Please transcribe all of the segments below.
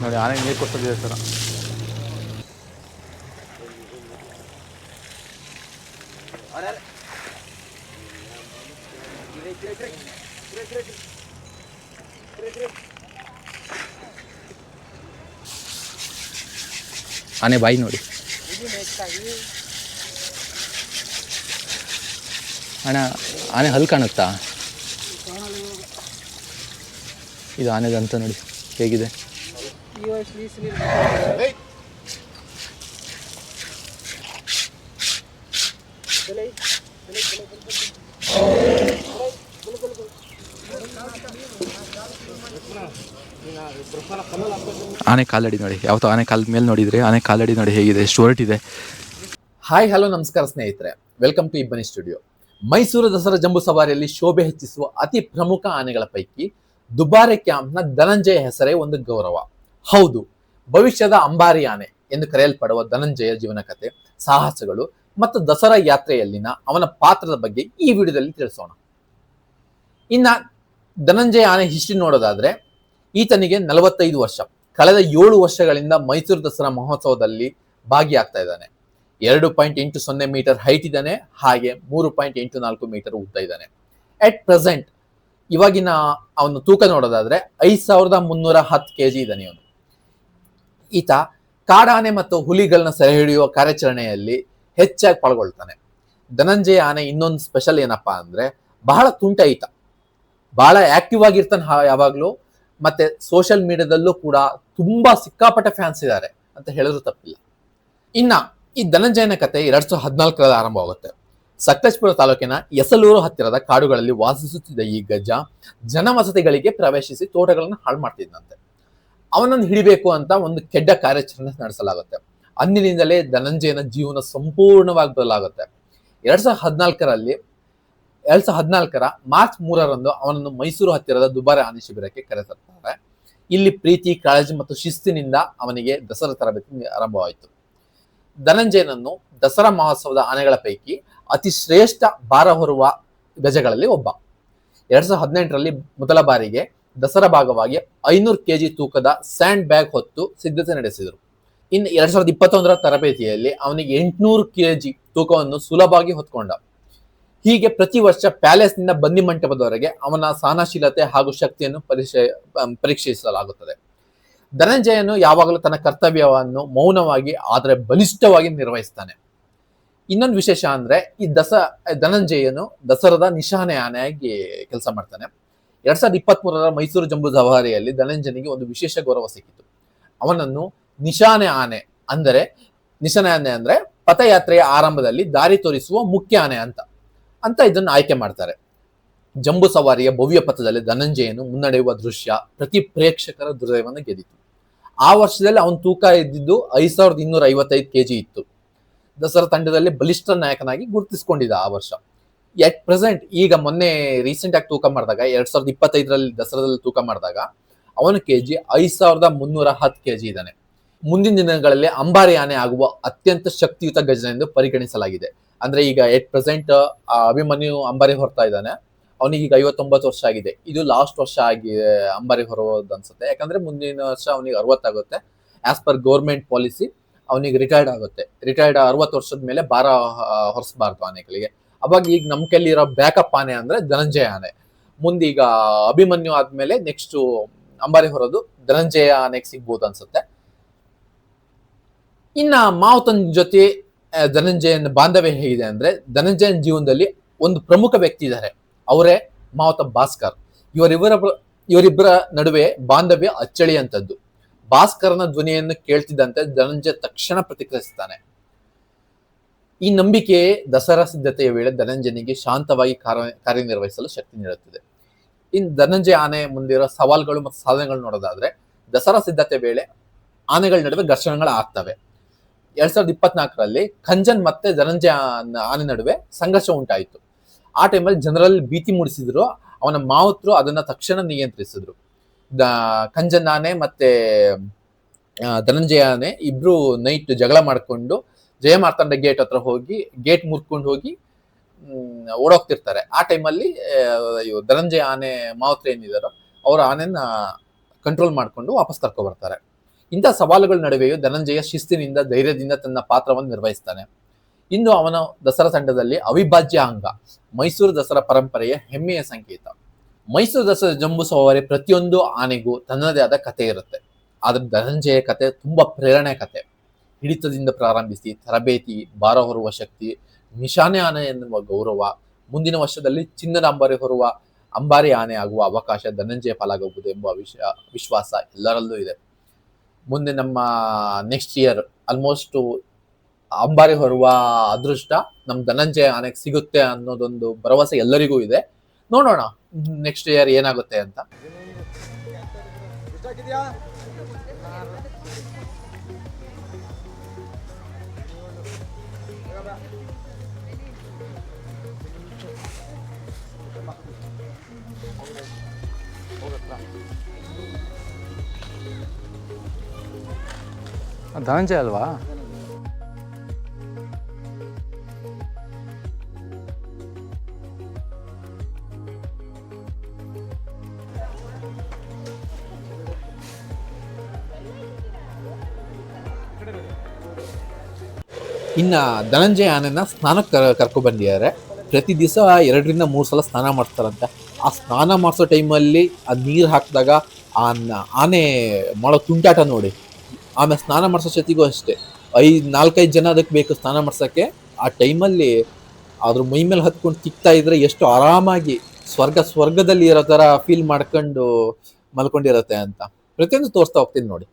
ನೋಡಿ ಆನೆ ನೀರು ಕೊಡ್ತದೆ ಸರ ಆನೆ ಬಾಯಿ ನೋಡಿ. ಅಣ್ಣ ಆನೆ ಹಲ್ ಕಾಣುತ್ತಾ? ಇದು ಆನೆದಂತ ನೋಡಿ, ಹೇಗಿದೆ? ಆನೆ ಕಾಲಡಿ ನೋಡಿ ಯಾವತ್ತೋ ಆನೆ ಕಾಲದ ಮೇಲೆ ನೋಡಿದ್ರೆ, ಆನೆ ಕಾಲಡಿ ನೋಡಿ ಹೇಗಿದೆ ಶೋರ್ಟ್ ಇದೆ. ಹಾಯ್ ಹಲೋ ನಮಸ್ಕಾರ ಸ್ನೇಹಿತರೆ. Welcome to Ibbani studio Mysuru Dasara ಜಂಬೂ ಸವಾರಿಯಲ್ಲಿ ಶೋಭೆ ಹೆಚ್ಚಿಸುವ ಅತಿ ಪ್ರಮುಖ ಆನೆಗಳ ಪೈಕಿ ದುಬಾರೆ ಕ್ಯಾಂಪ್ನ ಧನಂಜಯ ಹೆಸರೇ ಒಂದು ಗೌರವ. ಹೌದು, ಭವಿಷ್ಯದ ಅಂಬಾರಿ ಆನೆ ಎಂದು ಕರೆಯಲ್ಪಡುವ ಧನಂಜಯ ಜೀವನ ಕಥೆ, ಸಾಹಸಗಳು ಮತ್ತು ದಸರಾ ಯಾತ್ರೆಯಲ್ಲಿನ ಅವನ ಪಾತ್ರದ ಬಗ್ಗೆ ಈ ವಿಡಿಯೋದಲ್ಲಿ ತಿಳಿಸೋಣ. ಇನ್ನ ಧನಂಜಯ ಆನೆ ಹಿಸ್ಟ್ರಿ ನೋಡೋದಾದ್ರೆ, ಈತನಿಗೆ ನಲವತ್ತೈದು ವರ್ಷ. ಕಳೆದ ಏಳು ವರ್ಷಗಳಿಂದ ಮೈಸೂರು ದಸರಾ ಮಹೋತ್ಸವದಲ್ಲಿ ಭಾಗಿಯಾಗ್ತಾ ಇದ್ದಾನೆ. ಎರಡು ಪಾಯಿಂಟ್ ಎಂಟು ಸೊನ್ನೆ ಮೀಟರ್ ಹೈಟ್ ಇದ್ದಾನೆ, ಹಾಗೆ ಮೂರು ಪಾಯಿಂಟ್ ಎಂಟು ನಾಲ್ಕು ಮೀಟರ್ ಉದ್ದ ಇದ್ದಾನೆ. ಅಟ್ ಪ್ರೆಸೆಂಟ್ ಇವಾಗಿನ ಅವನು ತೂಕ ನೋಡೋದಾದ್ರೆ ಐದ್ ಸಾವಿರದ ಮುನ್ನೂರ ಹತ್ತು ಕೆ ಜಿ ಇದ್ದಾನೆ ಇವನು. ಈತ ಕಾಡಾನೆ ಮತ್ತು ಹುಲಿಗಳನ್ನ ಸೆರೆ ಹಿಡಿಯುವ ಕಾರ್ಯಾಚರಣೆಯಲ್ಲಿ ಹೆಚ್ಚಾಗಿ ಪಾಲ್ಗೊಳ್ತಾನೆ. ಧನಂಜಯ ಆನೆ ಇನ್ನೊಂದು ಸ್ಪೆಷಲ್ ಏನಪ್ಪಾ ಅಂದ್ರೆ ಬಹಳ ತುಂಟ ಈತ. ಬಹಳ ಆಕ್ಟಿವ್ ಆಗಿರ್ತಾನೆ ಯಾವಾಗಲೂ, ಮತ್ತೆ ಸೋಷಿಯಲ್ ಮೀಡಿಯಾದಲ್ಲೂ ಕೂಡ ತುಂಬಾ ಸಿಕ್ಕಾಪಟ್ಟೆ ಫ್ಯಾನ್ಸ್ ಇದ್ದಾರೆ ಅಂತ ಹೇಳಿದ್ರು ತಪ್ಪಿಲ್ಲ. ಇನ್ನ ಈ ಧನಂಜಯನ ಕತೆ ಎರಡ್ ಸಾವಿರದ ಹದಿನಾಲ್ಕರಲ್ಲಿ ಆರಂಭವಾಗುತ್ತೆ. ಸಕಲೇಶ್ಪುರ ತಾಲೂಕಿನ ಎಸಲೂರು ಹತ್ತಿರದ ಕಾಡುಗಳಲ್ಲಿ ವಾಸಿಸುತ್ತಿದ್ದ ಈ ಗಜ ಜನವಸತಿಗಳಿಗೆ ಪ್ರವೇಶಿಸಿ ತೋಟಗಳನ್ನು ಹಾಳು ಮಾಡ್ತಿದ್ದಂತೆ. ಅವನನ್ನು ಹಿಡಿಬೇಕು ಅಂತ ಒಂದು ಕೆಡ್ಡ ಕಾರ್ಯಾಚರಣೆ ನಡೆಸಲಾಗುತ್ತೆ. ಅಂದಿನಿಂದಲೇ ಧನಂಜಯನ ಜೀವನ ಸಂಪೂರ್ಣವಾಗಿ ಬದಲಾಗುತ್ತೆ. ಎರಡ್ ಸಾವಿರದ ಹದಿನಾಲ್ಕರಲ್ಲಿ, ಎರಡ್ ಸಾವಿರದ ಹದಿನಾಲ್ಕರ ಮಾರ್ಚ್ ಮೂರರಂದು ಅವನನ್ನು ಮೈಸೂರು ಹತ್ತಿರದ ದುಬಾರೆ ಆನೆ ಶಿಬಿರಕ್ಕೆ ಕರೆತರ್ತಾರೆ. ಇಲ್ಲಿ ಪ್ರೀತಿ, ಕಾಳಜಿ ಮತ್ತು ಶಿಸ್ತಿನಿಂದ ಅವನಿಗೆ ದಸರಾ ತರಬೇತಿ ಆರಂಭವಾಯಿತು. ಧನಂಜಯನನ್ನು ದಸರಾ ಮಹೋತ್ಸವದ ಆನೆಗಳ ಪೈಕಿ ಅತಿ ಶ್ರೇಷ್ಠ ಭಾರ ಹೊರುವ ಗಜಗಳಲ್ಲಿ ಒಬ್ಬ. ಎರಡ್ ಸಾವಿರದ ಹದಿನೆಂಟರಲ್ಲಿ ಮೊದಲ ಬಾರಿಗೆ ದಸರಾ ಭಾಗವಾಗಿ ಐನೂರು ಕೆಜಿ ತೂಕದ ಸ್ಯಾಂಡ್ ಬ್ಯಾಗ್ ಹೊತ್ತು ಸಿದ್ಧತೆ ನಡೆಸಿದರು. ಇನ್ನು ಎರಡ್ ಸಾವಿರದ ಇಪ್ಪತ್ತೊಂದರ ತರಬೇತಿಯಲ್ಲಿ ಅವನಿಗೆ ಎಂಟುನೂರು ಕೆಜಿ ತೂಕವನ್ನು ಸುಲಭವಾಗಿ ಹೊತ್ಕೊಂಡ. ಹೀಗೆ ಪ್ರತಿ ವರ್ಷ ಪ್ಯಾಲೇಸ್ನಿಂದ ಬನ್ನಿ ಮಂಟಪದವರೆಗೆ ಅವನ ಸಹನಶೀಲತೆ ಹಾಗೂ ಶಕ್ತಿಯನ್ನು ಪರೀಕ್ಷೆ ಪರೀಕ್ಷಿಸಲಾಗುತ್ತದೆ. ಧನಂಜಯನು ಯಾವಾಗಲೂ ತನ್ನ ಕರ್ತವ್ಯವನ್ನು ಮೌನವಾಗಿ, ಆದರೆ ಬಲಿಷ್ಠವಾಗಿ ನಿರ್ವಹಿಸ್ತಾನೆ. ಇನ್ನೊಂದು ವಿಶೇಷ ಅಂದ್ರೆ, ಈ ದಸ, ಧನಂಜಯನು ದಸರದ ನಿಶಾನೆ ಆನೆಯಾಗಿ ಕೆಲಸ ಮಾಡ್ತಾನೆ. ಎರಡ್ ಸಾವಿರದ ಇಪ್ಪತ್ತ್ ಮೂರರ ಮೈಸೂರು ಜಂಬೂ ಸವಾರಿಯಲ್ಲಿ ಧನಂಜಯನಿಗೆ ಒಂದು ವಿಶೇಷ ಗೌರವ ಸಿಕ್ಕಿತು. ಅವನನ್ನು ನಿಶಾನೆ ಆನೆ ಅಂದರೆ, ನಿಶಾನೆ ಆನೆ ಅಂದ್ರೆ ಪಥಯಾತ್ರೆಯ ಆರಂಭದಲ್ಲಿ ದಾರಿ ತೋರಿಸುವ ಮುಖ್ಯ ಆನೆ ಅಂತ. ಅಂತ ಇದನ್ನು ಆಯ್ಕೆ ಮಾಡ್ತಾರೆ. ಜಂಬೂ ಸವಾರಿಯ ಭವ್ಯ ಪಥದಲ್ಲಿ ಧನಂಜಯನು ಮುನ್ನಡೆಯುವ ದೃಶ್ಯ ಪ್ರತಿ ಪ್ರೇಕ್ಷಕರ ಹೃದಯವನ್ನು ಗೆದ್ದಿತು. ಆ ವರ್ಷದಲ್ಲಿ ಅವನ ತೂಕ ಇದ್ದಿದ್ದು ಐದ್ ಸಾವಿರದ ಇನ್ನೂರ ಐವತ್ತೈದು ಕೆಜಿ ಇತ್ತು. ದಸರಾ ತಂಡದಲ್ಲಿ ಬಲಿಷ್ಠ ನಾಯಕನಾಗಿ ಗುರುತಿಸಿಕೊಂಡಿದ್ದ ಆ ವರ್ಷ. ಎಟ್ ಪ್ರೆಸೆಂಟ್ ಈಗ ಮೊನ್ನೆ ರೀಸೆಂಟ್ ಆಗಿ ತೂಕ ಮಾಡಿದಾಗ, ಎರಡ್ ಸಾವಿರದ ಇಪ್ಪತ್ತೈದರಲ್ಲಿ ದಸರಾದಲ್ಲಿ ತೂಕ ಮಾಡಿದಾಗ, ಅವನ ಕೆಜಿ ಐದ್ ಸಾವಿರದ ಮುನ್ನೂರ ಹತ್ತು ಕೆಜಿ ಇದ್ದಾನೆ. ಮುಂದಿನ ದಿನಗಳಲ್ಲಿ ಅಂಬಾರಿ ಆನೆ ಆಗುವ ಅತ್ಯಂತ ಶಕ್ತಿಯುತ ಗಜ ಎಂದು ಪರಿಗಣಿಸಲಾಗಿದೆ. ಅಂದ್ರೆ ಈಗ ಎಟ್ ಪ್ರೆಸೆಂಟ್ ಅಭಿಮನ್ಯು ಅಂಬಾರಿ ಹೊರ್ತಾ ಇದ್ದಾನೆ. ಅವನಿಗೆ ಈಗ ಐವತ್ತೊಂಬತ್ತು ವರ್ಷ ಆಗಿದೆ. ಇದು ಲಾಸ್ಟ್ ವರ್ಷ ಆಗಿ ಅಂಬಾರಿ ಹೊರೋದು ಅನ್ಸುತ್ತೆ. ಯಾಕಂದ್ರೆ ಮುಂದಿನ ವರ್ಷ ಅವನಿಗೆ ಅರವತ್ತಾಗುತ್ತೆ ಆಸ್ ಪರ್ ಗೌರ್ಮೆಂಟ್ ಪಾಲಿಸಿ ಅವನಿಗೆ ರಿಟೈರ್ಡ್ ಆಗುತ್ತೆ. ರಿಟೈರ್ಡ್ ಅರವತ್ತು ವರ್ಷದ ಮೇಲೆ ಭಾರ ಹೊರಿಸಬಾರ್ದು ಆನೆಗಳಿಗೆ. ಅವಾಗ ಈಗ ನಮ್ ಕೈಲಿರೋ ಬ್ಯಾಕಪ್ ಆನೆ ಅಂದ್ರೆ ಧನಂಜಯ ಆನೆ. ಮುಂದೀಗ ಅಭಿಮನ್ಯು ಆದ್ಮೇಲೆ ನೆಕ್ಸ್ಟ್ ಅಂಬಾರಿ ಹೊರೋದು ಧನಂಜಯ ಆನೆಗೆ ಸಿಗ್ಬೋದು ಅನ್ಸುತ್ತೆ. ಇನ್ನ ಮಾವುತನ್ ಜೊತೆ ಧನಂಜಯನ ಬಾಂಧವ್ಯ ಹೇಗಿದೆ ಅಂದ್ರೆ ಧನಂಜಯನ ಜೀವನದಲ್ಲಿ ಒಂದು ಪ್ರಮುಖ ವ್ಯಕ್ತಿ ಇದ್ದಾರೆ ಅವರೇ ಮಾವತ ಭಾಸ್ಕರ್. ಇವರಿಬ್ಬರ ಇವರಿಬ್ಬರ ನಡುವೆ ಬಾಂಧವ್ಯ ಅಚ್ಚಳಿ ಅಂತದ್ದು ಭಾಸ್ಕರನ ಧ್ವನಿಯನ್ನು ಕೇಳ್ತಿದ್ದಂತೆ ಧನಂಜಯ ತಕ್ಷಣ ಪ್ರತಿಕ್ರಿಯಿಸ್ತಾನೆ. ಈ ನಂಬಿಕೆ ದಸರಾ ಸಿದ್ಧತೆಯ ವೇಳೆ ಧನಂಜಯನಿಗೆ ಶಾಂತವಾಗಿ ಕಾರ್ಯ, ಕಾರ್ಯನಿರ್ವಹಿಸಲು ಶಕ್ತಿ ನೀಡುತ್ತದೆ. ಇನ್ನು ಧನಂಜಯ ಆನೆ ಮುಂದಿರೋ ಸವಾಲುಗಳು ಮತ್ತು ಸಾಧನೆಗಳು ನೋಡೋದಾದ್ರೆ, ದಸರಾ ಸಿದ್ಧತೆ ವೇಳೆ ಆನೆಗಳ ನಡುವೆ ಘರ್ಷಣೆಗಳು ಆಗ್ತವೆ. ಎರಡ್ ಸಾವಿರದ ಇಪ್ಪತ್ನಾಲ್ಕರಲ್ಲಿ ಖಂಜನ್ ಮತ್ತೆ ಧನಂಜಯ ಆನೆ ನಡುವೆ ಸಂಘರ್ಷ ಉಂಟಾಯಿತು. ಆ ಟೈಮಲ್ಲಿ ಜನರಲ್ಲಿ ಭೀತಿ ಮೂಡಿಸಿದ್ರು. ಅವನ ಮಾವುತರು ಅದನ್ನ ತಕ್ಷಣ ನಿಯಂತ್ರಿಸಿದ್ರು. ದ ಕಂಜನ್ ಆನೆ ಮತ್ತೆ ಆ, ಧನಂಜಯ ಆನೆ ಇಬ್ರು ನೈಟ್ ಜಗಳ ಮಾಡಿಕೊಂಡು ಜಯ ಮಾರ್ತಾಂಡ ಗೇಟ್ ಹತ್ರ ಹೋಗಿ ಗೇಟ್ ಮುರ್ಕೊಂಡು ಹೋಗಿ ಓಡೋಗ್ತಿರ್ತಾರೆ. ಆ ಟೈಮಲ್ಲಿ ಧನಂಜಯ ಆನೆ ಮಾವತ್ರ ಏನಿದಾರೋ ಅವರ ಆನೆನ ಕಂಟ್ರೋಲ್ ಮಾಡಿಕೊಂಡು ವಾಪಸ್ ಕರ್ಕೊಬರ್ತಾರೆ. ಇಂಥ ಸವಾಲುಗಳ ನಡುವೆಯೂ ಧನಂಜಯ ಶಿಸ್ತಿನಿಂದ ಧೈರ್ಯದಿಂದ ತನ್ನ ಪಾತ್ರವನ್ನು ನಿರ್ವಹಿಸ್ತಾನೆ. ಇನ್ನು ಅವನ ದಸರಾ ತಂಡದಲ್ಲಿ ಅವಿಭಾಜ್ಯ ಅಂಗ, ಮೈಸೂರು ದಸರಾ ಪರಂಪರೆಯ ಹೆಮ್ಮೆಯ ಸಂಕೇತ. ಮೈಸೂರು ದಸರಾ ಜಂಬೂ ಸವಾರಿ ಪ್ರತಿಯೊಂದು ಆನೆಗೂ ತನ್ನದೇ ಆದ ಕತೆ ಇರುತ್ತೆ. ಆದ್ರೆ ಧನಂಜಯ ಕತೆ ತುಂಬಾ ಪ್ರೇರಣೆ ಕತೆ ಹಿಡಿತದಿಂದ ಪ್ರಾರಂಭಿಸಿ, ತರಬೇತಿ, ಭಾರ ಹೊರುವ ಶಕ್ತಿ, ನಿಶಾನೆ ಆನೆ ಎನ್ನುವ ಗೌರವ, ಮುಂದಿನ ವರ್ಷದಲ್ಲಿ ಚಿನ್ನದ ಅಂಬಾರಿ ಹೊರುವ ಅಂಬಾರಿ ಆನೆ ಆಗುವ ಅವಕಾಶ ಧನಂಜಯ ಪಾಲಾಗಬಹುದು ಎಂಬ ವಿಶ್ವಾಸ ಎಲ್ಲರಲ್ಲೂ ಇದೆ. ಮುಂದೆ ನಮ್ಮ ನೆಕ್ಸ್ಟ್ ಇಯರ್ ಆಲ್ಮೋಸ್ಟ್ ಅಂಬಾರಿ ಹೊರುವ ಅದೃಷ್ಟ ನಮ್ ಧನಂಜಯ ಆನೆಗೆ ಸಿಗುತ್ತೆ ಅನ್ನೋದೊಂದು ಭರವಸೆ ಎಲ್ಲರಿಗೂ ಇದೆ. ನೋಡೋಣ ನೆಕ್ಸ್ಟ್ ಇಯರ್ ಏನಾಗುತ್ತೆ ಅಂತ. ಧನಂಜಯ ಅಲ್ವಾ? ಇನ್ನ ಧನಂಜಯ ಆನೆನ ಸ್ನಾನಕ್ಕೆ ಕರ್ಕೊ ಬಂದಿದ್ದಾರೆ. ಪ್ರತಿ ದಿವಸ ಎರಡರಿಂದ ಮೂರು ಸಲ ಸ್ನಾನ ಮಾಡಿಸ್ತಾರಂತೆ ಆ ಸ್ನಾನ ಮಾಡಿಸೋ ಟೈಮಲ್ಲಿ ಆ ನೀರು ಹಾಕಿದಾಗ ಆ ಆನೆ ಮಾಡೋ ತುಂಟಾಟ ನೋಡಿ. ಆಮೇಲೆ ಸ್ನಾನ ಮಾಡಿಸೋ ಜೊತೆಗೂ ಅಷ್ಟೇ. ಐದು, ನಾಲ್ಕೈದು ಜನ ಅದಕ್ಕೆ ಬೇಕು ಸ್ನಾನ ಮಾಡ್ಸೋಕ್ಕೆ. ಆ ಟೈಮಲ್ಲಿ ಅದ್ರ ಮೈ ಮೇಲೆ ಹತ್ಕೊಂಡು ತಿಕ್ತಾ ಇದ್ರೆ ಎಷ್ಟು ಆರಾಮಾಗಿ ಸ್ವರ್ಗ, ಸ್ವರ್ಗದಲ್ಲಿ ಇರೋ ಥರ ಫೀಲ್ ಮಾಡ್ಕೊಂಡು ಮಲ್ಕೊಂಡಿರತ್ತೆ ಅಂತ. ಪ್ರತಿಯೊಂದು ತೋರಿಸ್ತಾ ಹೋಗ್ತೀನಿ ನೋಡಿ.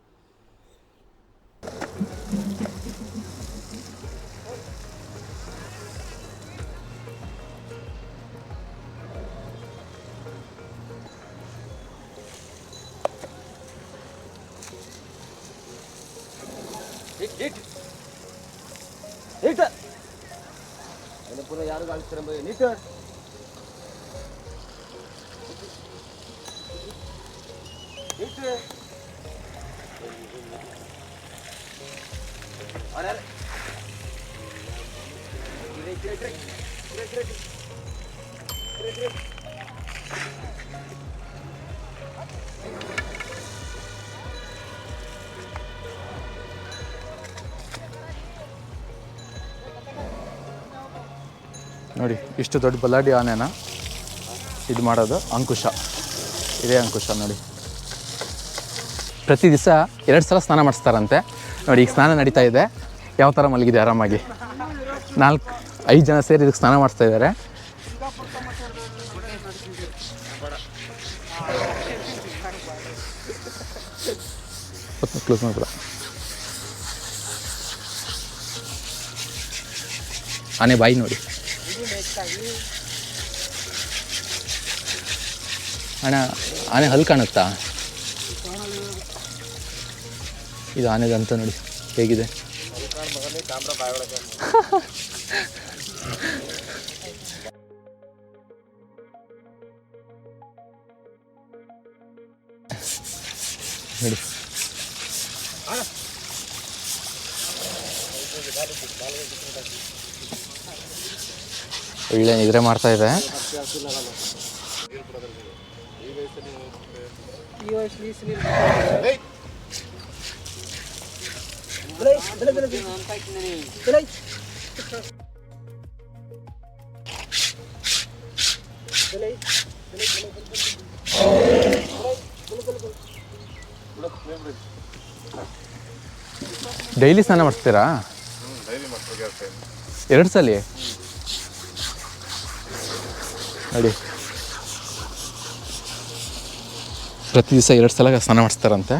ಪುನಃ ಯಾರು ಆಗ್ತಾರೆ ನೀಟ್ ನೀಟ್ ನೋಡಿ, ಇಷ್ಟು ದೊಡ್ಡ ಬಲಾಡಿ ಆನೆನ ಇದು ಮಾಡೋದು ಅಂಕುಶ. ಇದೇ ಅಂಕುಶ ನೋಡಿ. ಪ್ರತಿ ದಿವಸ ಎರಡು ಸಲ ಸ್ನಾನ ಮಾಡಿಸ್ತಾರಂತೆ. ನೋಡಿ, ಈಗ ಸ್ನಾನ ನಡೀತಾ ಇದೆ. ಯಾವ ಥರ ಮಲಗಿದೆ ಆರಾಮಾಗಿ? ನಾಲ್ಕು, ಐದು ಜನ ಸೇರಿ ಇದಕ್ಕೆ ಸ್ನಾನ ಮಾಡಿಸ್ತಾ ಇದ್ದಾರೆ. ಕ್ಲೋಸ್ ಆನೆ ಬಾಯಿ ನೋಡಿ. ಅಣ್ಣ ಆನೆ ಹಲ್ ಕಾಣುತ್ತಾ? ಇದು ಆನೆದಂತ ನೋಡಿ ಹೇಗಿದೆ? ನೋಡಿ. ಒಳ್ಳೆ ನಿದ್ರೆ ಮಾಡ್ತಾ ಇದೆ. ಡೈಲಿ ಸ್ನಾನ ಮಾಡಿಸ್ತೀರಾ ಎರಡು ಸಲ? ನೋಡಿ ಪ್ರತಿ ದಿವಸ ಎರಡು ಸಲ ಸ್ನಾನ ಮಾಡಿಸ್ತಾರಂತೆ.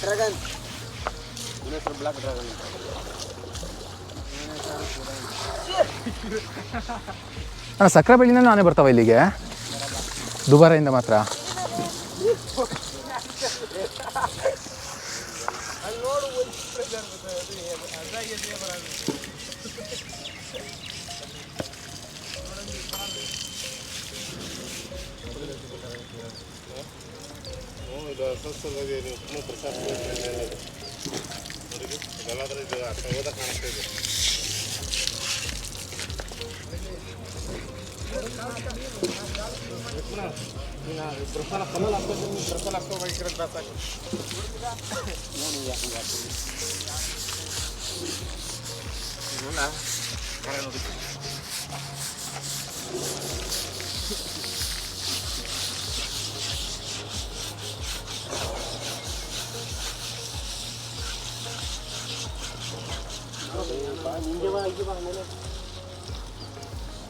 ಡ್ರ್ಯಾಗನ್ ಬ್ಲಾಕ್ ಡ್ರ್ಯಾಗನ್ ಅಣ್ಣ ಸಕ್ಕರೆ ಬೆಳ್ಳಿನೂ ನಾನೇ ಬರ್ತಾವ ಇಲ್ಲಿಗೆ? ದುಬಾರೆಯಿಂದ ಮಾತ್ರ. ಪ್ರಸಾದ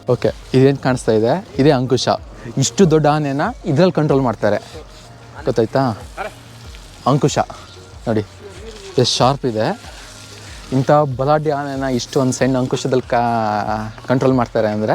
Oke. ಇದೇನು ಕಾಣಿಸ್ತಾ ಇದೆ? ಇದೇ ಅಂಕುಶ. ಇಷ್ಟು ದೊಡ್ಡ ಆನೆನ ಇದ್ರಲ್ಲಿ ಕಂಟ್ರೋಲ್ ಮಾಡ್ತಾರೆ. ಗೊತ್ತಾಯ್ತಾ? ಅಂಕುಶ. ನೋಡಿ, ಎಷ್ಟು ಶಾರ್ಪ್ ಇದೆ. ಇಂಥ ಬಲಾಢ್ಯ ಆನೆನ ಇಷ್ಟು ಒಂದು ಸಣ್ಣ ಅಂಕುಶದಲ್ಲಿ ಕಾ ಕಂಟ್ರೋಲ್ ಮಾಡ್ತಾರೆ ಅಂದರೆ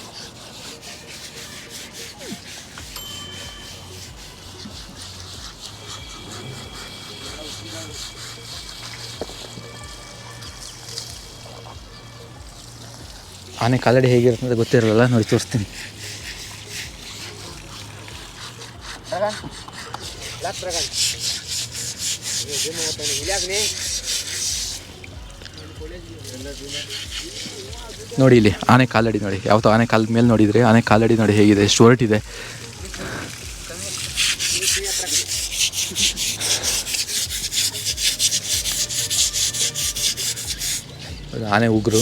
ಆನೆ ಕಾಲಡಿ ಹೇಗಿರುತ್ತೆ ಅಂತ ಗೊತ್ತಿರಲ್ಲ ನೋಡಿ ತೋರಿಸ್ತೀನಿ. ನೋಡಿ ಇಲ್ಲಿ, ಆನೆ ಕಾಲಡಿ ನೋಡಿ ಯಾವತ್ತೋ ಆನೆ ಕಾಲದ ಮೇಲೆ ನೋಡಿದರೆ ಆನೆ ಕಾಲಡಿ ನೋಡಿ ಹೇಗಿದೆ, ಎಷ್ಟು ಇದೆ. ಆನೆ ಉಗುರು.